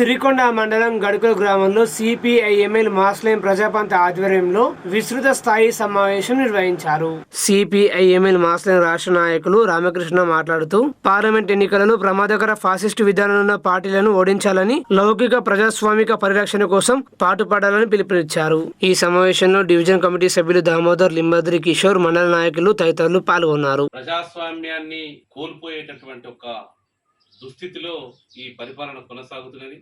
సిరికొండ మండలం గడుకుల గ్రామంలో సిపిఐఎంఎల్ మాస్లేం ప్రజాపంత ఆధ్వర్యంలో విస్తృత స్థాయి సమావేశం నిర్వహించారు. సిపిఐఎంఎల్ మాస్లేం రాష్ట్ర నాయకులు రామకృష్ణ మాట్లాడుతూ పార్లమెంట్ ఎన్నికలలో ప్రమాదకర ఫాసిస్టు విధానాలున్న పార్టీలను ఓడించాలని లౌకిక ప్రజాస్వామిక పరిరక్షణ కోసం పాటుపడాలని పిలుపునిచ్చారు. ఈ సమావేశంలో డివిజన్ కమిటీ సభ్యులు దామోదర్ లింబద్రి కిషోర్ మండల నాయకులు తదితరులు పాల్గొన్నారు. ప్రజాస్వామ్యాన్ని కోల్పోయేటటువంటి ఒక దుస్థితిలో ఈ పరిపాలన కొనసాగుతున్నది.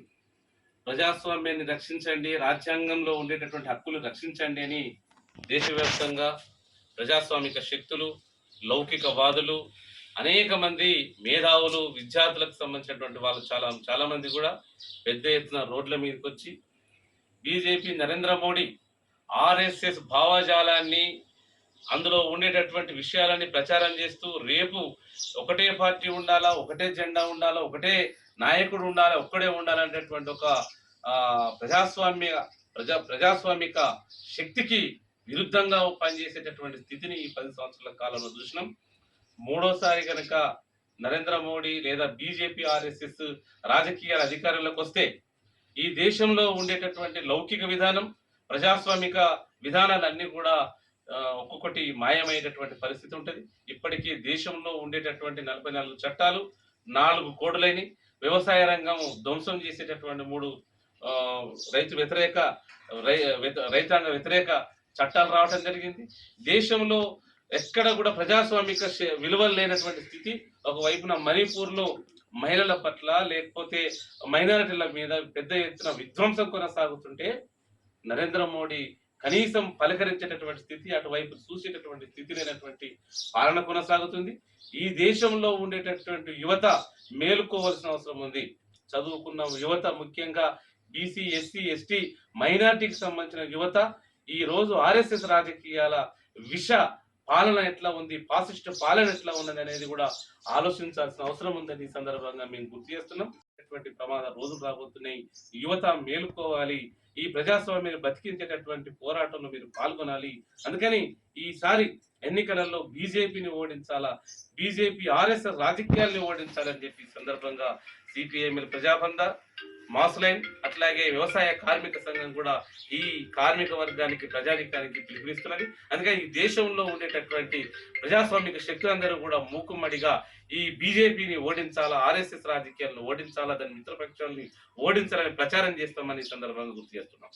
ప్రజాస్వామ్యాన్ని రక్షించండి రాజ్యాంగంలో ఉండేటటువంటి హక్కులు రక్షించండి అని దేశవ్యాప్తంగా ప్రజాస్వామిక శక్తులు లౌకికవాదులు అనేక మంది మేధావులు విద్యార్థులకు సంబంధించినటువంటి వాళ్ళు చాలా చాలా మంది కూడా పెద్ద ఎత్తున రోడ్ల మీదకి వచ్చి బీజేపీ నరేంద్ర మోడీ ఆర్ఎస్ఎస్ భావజాలాన్ని అందులో ఉండేటటువంటి విషయాలని ప్రచారం చేస్తూ రేపు ఒకటే పార్టీ ఉండాలా ఒకటే జెండా ఉండాలా ఒకటే నాయకుడు ఉండాలా ఒక్కడే ఉండాలనేటటువంటి ఒక ఆ, ప్రజాస్వామ్య ప్రజా ప్రజాస్వామిక శక్తికి విరుద్ధంగా పనిచేసేటటువంటి స్థితిని ఈ పది సంవత్సరాల కాలంలో చూసినాం. మూడోసారి కనుక నరేంద్ర మోడీ లేదా బీజేపీ ఆర్ఎస్ఎస్ రాజకీయాల అధికారంలోకి వస్తే ఈ దేశంలో ఉండేటటువంటి లౌకిక విధానం ప్రజాస్వామిక విధానాలన్నీ కూడా ఒక్కొక్కటి మాయమైనటువంటి పరిస్థితి ఉంటుంది. ఇప్పటికీ దేశంలో ఉండేటటువంటి నలభై నాలుగు చట్టాలు నాలుగు కోడులైన వ్యవసాయ రంగం ధ్వంసం చేసేటటువంటి మూడు రైతు వ్యతిరేక రై- రైతాంగ వ్యతిరేక చట్టాలు రావడం జరిగింది. దేశంలో ఎక్కడ కూడా ప్రజాస్వామిక శ- విలువలు లేనటువంటి స్థితి. ఒకవైపున మణిపూర్లో మహిళల పట్ల లేకపోతే మైనారిటీల మీద పెద్ద ఎత్తున విధ్వంసం కొనసాగుతుంటే నరేంద్ర మోడీ కనీసం పలకరించేటటువంటి స్థితి అటువైపు చూసేటటువంటి స్థితి లేనటువంటి పాలన కొనసాగుతుంది. ఈ దేశంలో ఉండేటటువంటి యువత మేలుకోవాల్సిన అవసరం ఉంది. చదువుకున్న యువత ముఖ్యంగా బీసీ ఎస్సీ ఎస్టీ మైనార్టీకి సంబంధించిన యువత ఈ రోజు ఆర్ఎస్ఎస్ రాజకీయాల విష పాలన ఎట్లా ఉంది? ఫాసిస్ట్ పాలన ఎట్లా ఉన్నది అనేది కూడా ఆలోచించాల్సిన అవసరం ఉందని ఈ సందర్భంగా మేము గుర్తు చేస్తున్నాం. అటువంటి ప్రమాద రోజులు రాబోతున్నాయి. యువత మేలుకోవాలి. ఈ ప్రజాస్వామ్యాన్ని బతికించేటటువంటి పోరాటంలో మీరు పాల్గొనాలి. అందుకని ఈసారి ఎన్నికలలో బీజేపీని ఓడించాలా? బీజేపీ ఆర్ఎస్ఎస్ రాజకీయాల్ని ఓడించాలని చెప్పి సందర్భంగా సందర్భంగా సిపిఐఎంఎల్ ప్రజాబంధ మాస్లైన్ అట్లాగే వ్యవసాయ కార్మిక సంఘం కూడా ఈ కార్మిక వర్గానికి ప్రజానికానికి పిలుపునిస్తున్నది. అందుకని ఈ దేశంలో ఉండేటటువంటి ప్రజాస్వామిక శక్తులందరూ కూడా మూకుమ్మడిగా ఈ బీజేపీని ఓడించాలా ఆర్ఎస్ఎస్ రాజకీయాలను ఓడించాలా దాని మిత్రపక్షాలని ఓడించాలని ప్రచారం చేస్తామని సందర్భంగా గుర్తు చేస్తున్నాం.